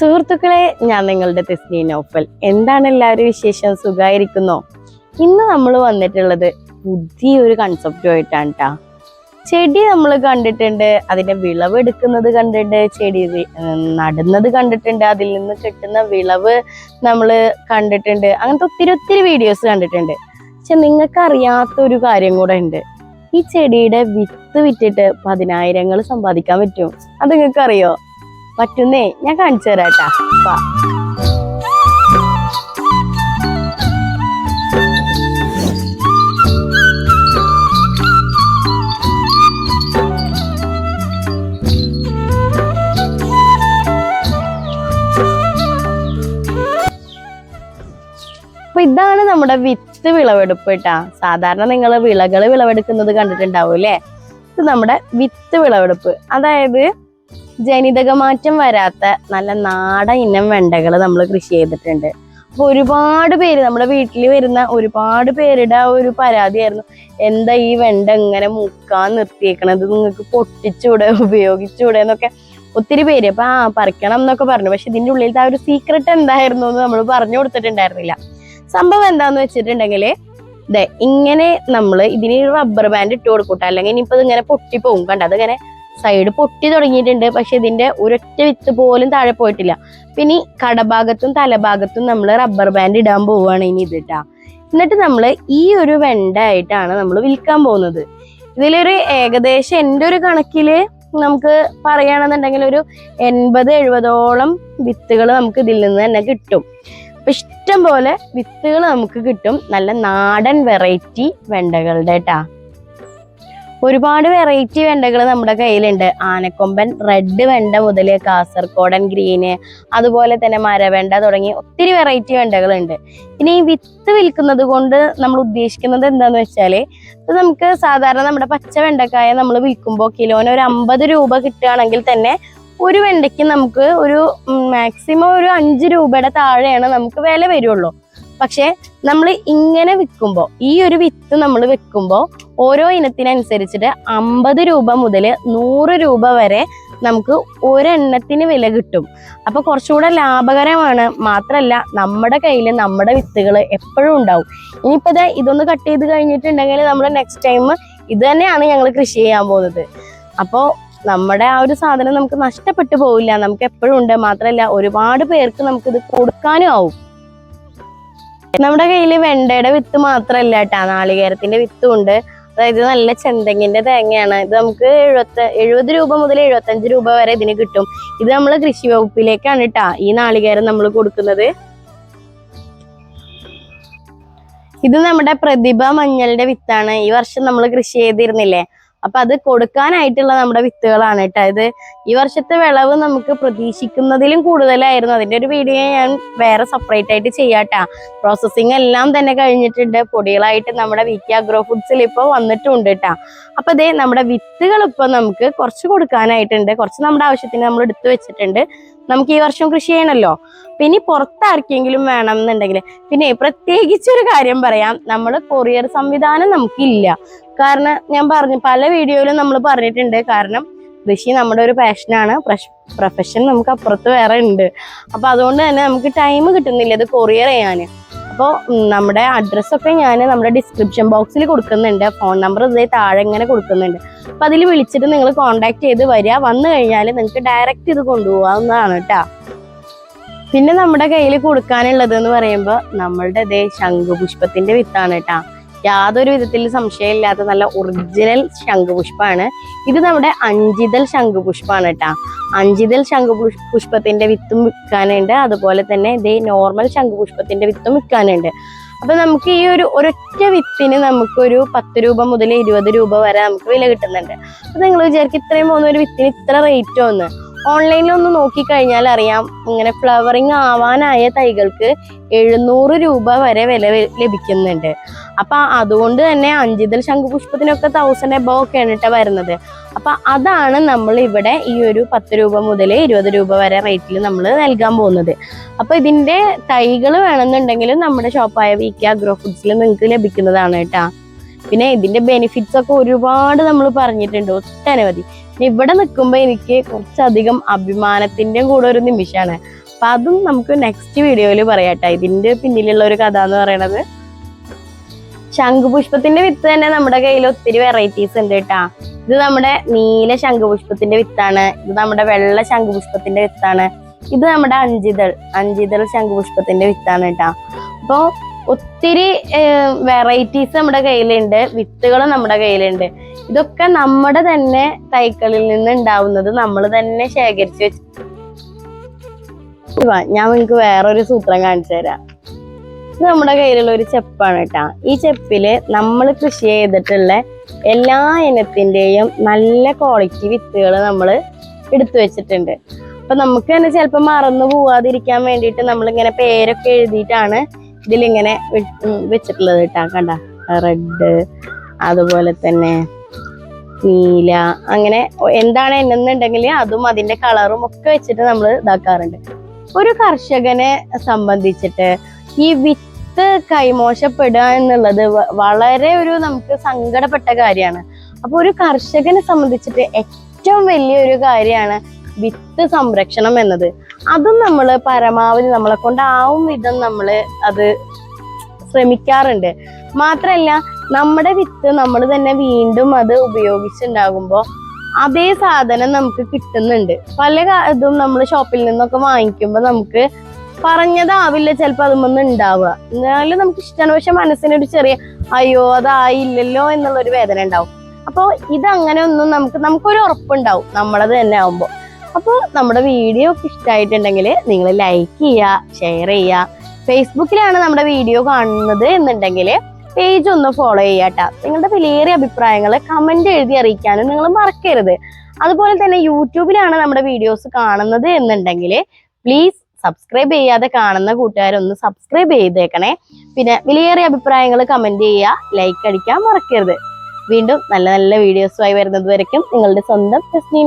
സുഹൃത്തുക്കളെ ഞാൻ നിങ്ങളുടെ തെസ്നി നോപ്പൽ എന്താണ് എല്ലാവരും വിശേഷം? സുഖമായിരിക്കുന്നോ? ഇന്ന് നമ്മൾ വന്നിട്ടുള്ളത് പുതിയൊരു കൺസെപ്റ്റുമായിട്ടാണ് കേട്ടാ ചെടി നമ്മൾ കണ്ടിട്ടുണ്ട് അതിന്റെ വിളവ് എടുക്കുന്നത് കണ്ടിട്ടുണ്ട് ചെടി നടുന്നത് കണ്ടിട്ടുണ്ട് അതിൽ നിന്ന് കിട്ടുന്ന വിളവ് നമ്മൾ കണ്ടിട്ടുണ്ട്. അങ്ങനത്തെ ഒത്തിരി ഒത്തിരി വീഡിയോസ് കണ്ടിട്ടുണ്ട്. പക്ഷെ നിങ്ങൾക്ക് അറിയാത്ത ഒരു കാര്യം കൂടെ ഉണ്ട്. ഈ ചെടിയുടെ വിത്ത് വിറ്റിട്ട് പതിനായിരങ്ങൾ സമ്പാദിക്കാൻ പറ്റും. അത് നിങ്ങൾക്ക് അറിയോ പറ്റുന്നേ? ഞാൻ കാണിച്ചു തരാട്ടാ. അപ്പൊ ഇതാണ് നമ്മുടെ വിത്ത് വിളവെടുപ്പ് കേട്ടാ. സാധാരണ നിങ്ങൾ വിളകൾ വിളവെടുക്കുന്നത് കണ്ടിട്ടുണ്ടാവും അല്ലേ ഇത് നമ്മുടെ വിത്ത് വിളവെടുപ്പ്. അതായത് ജനിതക മാറ്റം വരാത്ത നല്ല നാടൻ ഇനം വെണ്ടകൾ നമ്മൾ കൃഷി ചെയ്തിട്ടുണ്ട്. അപ്പൊ ഒരുപാട് പേര് നമ്മുടെ വീട്ടിൽ വരുന്ന ഒരുപാട് പേരുടെ ഒരു പരാതിയായിരുന്നു. എന്താ ഈ വെണ്ട ഇങ്ങനെ മുക്കാൻ നിർത്തിയേക്കണത്? നിങ്ങൾക്ക് പൊട്ടിച്ചൂടെ ഉപയോഗിച്ചൂടെ എന്നൊക്കെ ഒത്തിരി പേര്. അപ്പൊ ആ പറിക്കണം എന്നൊക്കെ പറഞ്ഞു. പക്ഷെ ഇതിന്റെ ഉള്ളിലത്തെ ആ ഒരു സീക്രട്ട് എന്തായിരുന്നു എന്ന് നമ്മൾ പറഞ്ഞു കൊടുത്തിട്ടുണ്ടായിരുന്നില്ല. സംഭവം എന്താന്ന് വെച്ചിട്ടുണ്ടെങ്കിൽ ദേ ഇങ്ങനെ നമ്മൾ ഇതിന് റബ്ബർ ബാൻഡ് ഇട്ട് കൊടുക്കൂട്ടോ. അല്ലെങ്കിൽ ഇനിയിപ്പോ ഇത് ഇങ്ങനെ പൊട്ടി പോകും കണ്ട? അതിങ്ങനെ സൈഡ് പൊട്ടി തുടങ്ങിയിട്ടുണ്ട്. പക്ഷെ ഇതിന്റെ ഒരൊറ്റ വിത്ത് പോലും താഴെ പോയിട്ടില്ല. പിന്നെ കടഭാഗത്തും തലഭാഗത്തും നമ്മൾ റബ്ബർ ബാൻഡ് ഇടാൻ പോവുകയാണ് ഇനി ഇത് ഇതിട്ടാ എന്നിട്ട് നമ്മൾ ഈ ഒരു വെണ്ട ആയിട്ടാണ് നമ്മൾ വിൽക്കാൻ പോകുന്നത്. ഇതിലൊരു ഏകദേശം എന്റെ ഒരു കണക്കിൽ നമുക്ക് പറയുകയാണെന്നുണ്ടെങ്കിൽ ഒരു എൺപത് എഴുപതോളം വിത്തുകൾ നമുക്ക് ഇതിൽ നിന്ന് തന്നെ കിട്ടും. അപ്പൊ ഇഷ്ടം പോലെ വിത്തുകൾ നമുക്ക് കിട്ടും. നല്ല നാടൻ വെറൈറ്റി വെണ്ടകളുടെ ട്ടാ. ഒരുപാട് വെറൈറ്റി വെണ്ടകൾ നമ്മുടെ കയ്യിലുണ്ട്. ആനക്കൊമ്പൻ റെഡ് വെണ്ട മുതൽ കാസർഗോഡൻ ഗ്രീന് അതുപോലെ തന്നെ മരവെണ്ട തുടങ്ങി ഒത്തിരി വെറൈറ്റി വെണ്ടകളുണ്ട്. ഇനി ഈ വിത്ത് വിൽക്കുന്നത് കൊണ്ട് നമ്മൾ ഉദ്ദേശിക്കുന്നത് എന്താന്ന് വെച്ചാൽ ഇപ്പം നമുക്ക് സാധാരണ നമ്മുടെ പച്ച വെണ്ടക്കായ നമ്മൾ വിൽക്കുമ്പോൾ കിലോന് ഒരു അമ്പത് രൂപ കിട്ടുകയാണെങ്കിൽ തന്നെ ഒരു വെണ്ടയ്ക്ക് നമുക്ക് ഒരു മാക്സിമം ഒരു അഞ്ച് രൂപയുടെ താഴെയാണ് നമുക്ക് വില വരുള്ളൂ. പക്ഷെ നമ്മൾ ഇങ്ങനെ വിൽക്കുമ്പോൾ ഈ ഒരു വിത്ത് നമ്മൾ വെക്കുമ്പോൾ ഓരോ ഇനത്തിനനുസരിച്ചിട്ട് അമ്പത് രൂപ മുതൽ നൂറ് രൂപ വരെ നമുക്ക് ഒരെണ്ണത്തിന് വില കിട്ടും. അപ്പൊ കുറച്ചുകൂടെ ലാഭകരമാണ്. മാത്രല്ല നമ്മുടെ കയ്യിൽ നമ്മുടെ വിത്തുകൾ എപ്പോഴും ഉണ്ടാവും. ഇനിയിപ്പോ ഇതാ ഇതൊന്ന് കട്ട് ചെയ്ത് കഴിഞ്ഞിട്ടുണ്ടെങ്കിൽ നമ്മൾ നെക്സ്റ്റ് ടൈം ഇത് തന്നെയാണ് ഞങ്ങൾ കൃഷി ചെയ്യാൻ പോകുന്നത്. അപ്പോൾ നമ്മുടെ ആ ഒരു സാധനം നമുക്ക് നഷ്ടപ്പെട്ടു പോവില്ല. നമുക്ക് എപ്പോഴും ഉണ്ട്. മാത്രമല്ല ഒരുപാട് പേർക്ക് നമുക്കിത് കൊടുക്കാനും ആവും. നമ്മുടെ കയ്യിൽ വെണ്ടയുടെ വിത്ത് മാത്രമല്ല കേട്ടാ. നാളികേരത്തിന്റെ വിത്തും ഉണ്ട്. അതായത് നല്ല ചെന്തെങ്ങിന്റെ തേങ്ങയാണ്. ഇത് നമുക്ക് എഴുപത്തി എഴുപത് രൂപ മുതൽ എഴുപത്തഞ്ച് രൂപ വരെ ഇതിന് കിട്ടും. ഇത് നമ്മൾ കൃഷി വകുപ്പിലേക്കാണ് കേട്ടാ ഈ നാളികേരം നമ്മൾ കൊടുക്കുന്നത്. ഇത് നമ്മുടെ പ്രതിഭ മഞ്ഞളുടെ വിത്താണ്. ഈ വർഷം നമ്മൾ കൃഷി ചെയ്തിരുന്നില്ലേ? അപ്പൊ അത് കൊടുക്കാനായിട്ടുള്ള നമ്മുടെ വിത്തുകളാണ് കേട്ടോ. ഇത് ഈ വർഷത്തെ വിളവ് നമുക്ക് പ്രതീക്ഷിക്കുന്നതിലും കൂടുതലായിരുന്നു. അതിന്റെ ഒരു വീഡിയോ ഞാൻ വേറെ സെപ്പറേറ്റ് ആയിട്ട് ചെയ്യാട്ടാ പ്രോസസ്സിങ് എല്ലാം തന്നെ കഴിഞ്ഞിട്ടുണ്ട്. പൊടികളായിട്ട് നമ്മുടെ വി കെ അഗ്രോ ഫുഡ്സിൽ ഇപ്പോൾ വന്നിട്ടുണ്ട് കേട്ടാ. അപ്പൊ ഇതേ നമ്മുടെ വിത്തുകൾ ഇപ്പൊ നമുക്ക് കുറച്ച് കൊടുക്കാനായിട്ടുണ്ട്. കുറച്ച് നമ്മുടെ ആവശ്യത്തിന് നമ്മൾ എടുത്തു വെച്ചിട്ടുണ്ട്. നമുക്ക് ഈ വർഷം കൃഷി ചെയ്യണമല്ലോ പിന്നെ പുറത്താർക്കെങ്കിലും വേണം എന്നുണ്ടെങ്കിൽ പിന്നെ പ്രത്യേകിച്ച് ഒരു കാര്യം പറയാം. നമ്മൾ കൊറിയർ സംവിധാനം നമുക്കില്ല. കാരണം ഞാൻ പറഞ്ഞു പല വീഡിയോയിലും നമ്മൾ പറഞ്ഞിട്ടുണ്ട്. കാരണം കൃഷി നമ്മുടെ ഒരു പാഷനാണ് പ്രൊഫഷൻ നമുക്ക് അപ്പുറത്ത് വേറെ ഉണ്ട്. അപ്പൊ അതുകൊണ്ട് തന്നെ നമുക്ക് ടൈം കിട്ടുന്നില്ല ഇത് കൊറിയർ ചെയ്യാൻ. അപ്പോൾ നമ്മുടെ അഡ്രസ്സൊക്കെ ഞാൻ നമ്മുടെ ഡിസ്ക്രിപ്ഷൻ ബോക്സിൽ കൊടുക്കുന്നുണ്ട്. ഫോൺ നമ്പർ ഇതേ താഴെ ഇങ്ങനെ കൊടുക്കുന്നുണ്ട്. അപ്പം അതിൽ വിളിച്ചിട്ട് നിങ്ങൾ കോൺടാക്ട് ചെയ്ത് വരിക. വന്നു കഴിഞ്ഞാൽ നിങ്ങൾക്ക് ഡയറക്റ്റ് ഇത് കൊണ്ടുപോകാവുന്നതാണ് കേട്ടോ പിന്നെ നമ്മുടെ കയ്യിൽ കൊടുക്കാനുള്ളത് എന്ന് പറയുമ്പോൾ നമ്മളുടെ ഇതേ ശംഖുപുഷ്പത്തിന്റെ വിത്താണ് കേട്ടാ യാതൊരു വിധത്തിൽ സംശയമില്ലാത്ത നല്ല ഒറിജിനൽ ശംഖുപുഷ്പമാണ്. ഇത് നമ്മുടെ അഞ്ചിതൽ ശംഖുപുഷ്പമാണ് കേട്ടാ. അഞ്ചിതൽ ശംഖുപുഷ് പുഷ്പത്തിന്റെ വിത്തും വിൽക്കാനുണ്ട് അതുപോലെ തന്നെ ഇതേ നോർമൽ ശംഖുപുഷ്പത്തിന്റെ വിത്തും വിൽക്കാനുണ്ട് അപ്പൊ നമുക്ക് ഈ ഒരു ഒരൊറ്റ വിത്തിന് നമുക്കൊരു പത്ത് രൂപ മുതൽ ഇരുപത് രൂപ വരെ നമുക്ക് വില കിട്ടുന്നുണ്ട്. അപ്പൊ നിങ്ങൾ വിചാരിക്കും ഇത്രയും പോകുന്ന ഒരു വിത്തിന് ഇത്ര റേറ്റ് ഒന്ന്. ഓൺലൈനിൽ ഒന്ന് നോക്കിക്കഴിഞ്ഞാൽ അറിയാം ഇങ്ങനെ ഫ്ലവറിങ് ആവാനായ തൈകൾക്ക് എഴുന്നൂറ് രൂപ വരെ വില ലഭിക്കുന്നുണ്ട്. അപ്പൊ അതുകൊണ്ട് തന്നെ അഞ്ചിതൽ ശംഖുപുഷ്പത്തിനൊക്കെ തൗസൻഡ് എബോ ഒക്കെയാണ് കേട്ടോ വരുന്നത്. അപ്പൊ അതാണ് നമ്മൾ ഇവിടെ ഈ ഒരു പത്ത് രൂപ മുതൽ ഇരുപത് രൂപ വരെ റേറ്റിൽ നമ്മൾ നൽകാൻ പോകുന്നത്. അപ്പൊ ഇതിന്റെ തൈകൾ വേണമെന്നുണ്ടെങ്കിലും നമ്മുടെ ഷോപ്പായ വി കെ അഗ്രോ ഫുഡ്സിൽ നിങ്ങൾക്ക് ലഭിക്കുന്നതാണ് കേട്ടാ പിന്നെ ഇതിന്റെ ബെനിഫിറ്റ്സ് ഒക്കെ ഒരുപാട് നമ്മൾ പറഞ്ഞിട്ടുണ്ട്. ഒട്ടനവധി. ഇവിടെ നിൽക്കുമ്പോൾ എനിക്ക് കുറച്ചധികം അഭിമാനത്തിന്റെയും കൂടെ ഒരു നിമിഷമാണ്. അപ്പം അതും നമുക്ക് നെക്സ്റ്റ് വീഡിയോയിൽ പറയാട്ടോ. ഇതിന്റെ പിന്നിലുള്ള ഒരു കഥ എന്ന് പറയണത് ശംഖുപുഷ്പത്തിന്റെ വിത്ത് തന്നെ നമ്മുടെ കയ്യിൽ ഒത്തിരി വെറൈറ്റീസ് ഉണ്ട് കേട്ടാ. ഇത് നമ്മുടെ നീല ശംഖുപുഷ്പത്തിന്റെ വിത്താണ്. ഇത് നമ്മുടെ വെള്ള ശംഖുപുഷ്പത്തിന്റെ വിത്താണ്. ഇത് നമ്മുടെ അഞ്ചിതൾ അഞ്ചിതൾ ശംഖുപുഷ്പത്തിന്റെ വിത്താണ് കേട്ടാ. അപ്പൊ ഒത്തിരി വെറൈറ്റീസ് നമ്മുടെ കയ്യിലുണ്ട് വിത്തുകൾ നമ്മുടെ കയ്യിലുണ്ട്. ഇതൊക്കെ നമ്മുടെ തന്നെ തൈക്കളിൽ നിന്ന് ഉണ്ടാവുന്നത് നമ്മൾ തന്നെ ശേഖരിച്ചു വെച്ച് ഞാൻ നിങ്ങൾക്ക് വേറൊരു സൂത്രം കാണിച്ചു തരാം. ഇത് നമ്മുടെ കയ്യിലുള്ള ഒരു ചെപ്പാണ് കേട്ടാ. ഈ ചെപ്പിൽ നമ്മൾ കൃഷി ചെയ്തിട്ടുള്ള എല്ലാ ഇനത്തിന്റെയും നല്ല ക്വാളിറ്റി വിത്തുകൾ നമ്മൾ എടുത്തു വെച്ചിട്ടുണ്ട്. അപ്പൊ നമുക്ക് തന്നെ ചിലപ്പോൾ മറന്നു പോവാതിരിക്കാൻ വേണ്ടിയിട്ട് നമ്മളിങ്ങനെ പേരൊക്കെ എഴുതിയിട്ടാണ് ഇതിലിങ്ങനെ വെച്ചിട്ടുള്ളത് കേട്ടാ കണ്ട. റെഡ് അതുപോലെ തന്നെ നീല അങ്ങനെ എന്താണ് എന്നുണ്ടെങ്കിൽ അതും അതിന്റെ കളറും ഒക്കെ വെച്ചിട്ട് നമ്മൾ ഇതാക്കാറുണ്ട്. ഒരു കർഷകനെ സംബന്ധിച്ചിട്ട് ഈ വിത്ത് കൈമോശപ്പെടുക എന്നുള്ളത് വളരെ ഒരു നമുക്ക് സങ്കടപ്പെട്ട കാര്യമാണ്. അപ്പൊ ഒരു കർഷകനെ സംബന്ധിച്ചിട്ട് ഏറ്റവും വലിയൊരു കാര്യമാണ് വിത്ത് സംരക്ഷണം എന്നത്. അതും നമ്മൾ പരമാവധി നമ്മളെ കൊണ്ടാവും വിധം നമ്മൾ അത് ശ്രമിക്കാറുണ്ട്. മാത്രല്ല നമ്മുടെ വിത്ത് നമ്മൾ തന്നെ വീണ്ടും അത് ഉപയോഗിച്ചുണ്ടാകുമ്പോൾ അതേ സാധനം നമുക്ക് കിട്ടുന്നുണ്ട്. പല ഇതും നമ്മൾ ഷോപ്പിൽ നിന്നൊക്കെ വാങ്ങിക്കുമ്പോൾ നമുക്ക് പറഞ്ഞതാവില്ല ചിലപ്പോൾ അതുമൊന്നും ഉണ്ടാവുക. എന്നാലും നമുക്ക് ഇഷ്ടമാണ് പക്ഷെ മനസ്സിനൊരു ചെറിയ അയ്യോ അതായില്ലല്ലോ എന്നുള്ളൊരു വേദന ഉണ്ടാവും. അപ്പോൾ ഇതങ്ങനെ ഒന്നും നമുക്ക് നമുക്കൊരു ഉറപ്പുണ്ടാവും നമ്മളത് തന്നെ ആവുമ്പോൾ അപ്പോൾ നമ്മുടെ വീഡിയോ ഒക്കെ ഇഷ്ടമായിട്ടുണ്ടെങ്കിൽ നിങ്ങൾ ലൈക്ക് ചെയ്യുക ഷെയർ ചെയ്യുക. ഫേസ്ബുക്കിലാണ് നമ്മുടെ വീഡിയോ കാണുന്നത് എന്നുണ്ടെങ്കിൽ പേജ് ഒന്ന് ഫോളോ ചെയ്യാട്ടോ നിങ്ങളുടെ വിലയേറിയ അഭിപ്രായങ്ങൾ കമന്റ് എഴുതി അറിയിക്കാനും നിങ്ങൾ മറക്കരുത്. അതുപോലെ തന്നെ യൂട്യൂബിലാണ് നമ്മുടെ വീഡിയോസ് കാണുന്നത് എന്നുണ്ടെങ്കിൽ പ്ലീസ് സബ്സ്ക്രൈബ് ചെയ്യാതെ കാണുന്ന കൂട്ടുകാരൊന്ന് സബ്സ്ക്രൈബ് ചെയ്തേക്കണേ. പിന്നെ വിലയേറിയ അഭിപ്രായങ്ങൾ കമന്റ് ചെയ്യുക ലൈക്ക് അടിക്കാൻ മറക്കരുത്. വീണ്ടും നല്ല നല്ല വീഡിയോസുമായി വരുന്നത് വരയ്ക്കും. നിങ്ങളുടെ സ്വന്തം ടെസ്നി